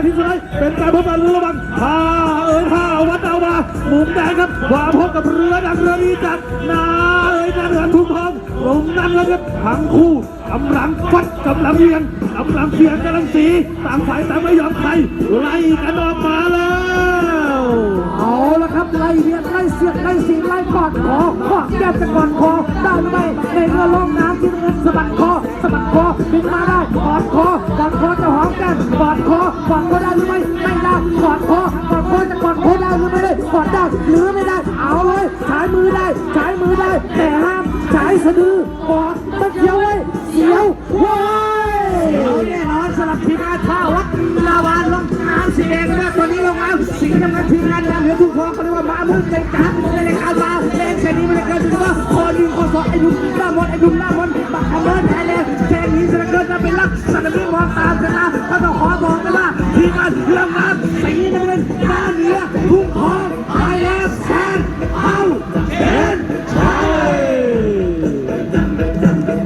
นาทีสุดท้ายเป็นการพบกันระหว่างท่าเอ๋ยท่าวัดเอามามุมแดงครับว่าพบกับเรือดังเรือดีจัดนาเอ๋ยนาเรือทุ่งทองมุมนั้นแล้วครับทั้งคู่กำลังฟัดกำลังเวียงกำลังเสียงกำลังสีต่างฝ่ายต่างไม่ยอมใครไล่กันออกมาแล้วเอาละครับไล่เบียดไล่เสียดไล่สีไล่กอดคอขอแก้มจะกอดคอได้หรือไม่ในเรือล่องน้ำที่เงินสะบัดคอ บัดคอบินมาได้กอดคอกอดคอจะหอมแก้มกอดคอกอดคอได้หรือไม่ไม่ได้กอดคอกอดคอจะกอดคอได้หรือไม่ได้กอดได้หรือไม่ได้เอาเลยใช้มือได้ใช้มือได้ แต่ห้ามใช้สะดือกอดตะเคียวไว้เสียวว้ายเอาแน่นอนสำหรับทีมงานท่าวัดลาวานลงน้ำสีแดงนะตัวนี้ลงน้ำสีน้ำเงินทีมงานเหลือทุกคนเขาเรียกว่ามามือเต็มจัดในรายการมาแดงเชนี้มันเลยเกินถึงว่าคอดินคอสอไอ้ดุมหน้ามดไอ้ดุมหน้ามดบักขมันไทยแลนด์ แชนี้จะเกินจะเป็นลักษณะเป็นมองตามชนะก็ต้องขอบอกกันว่าทีมงานเรื่องนั้น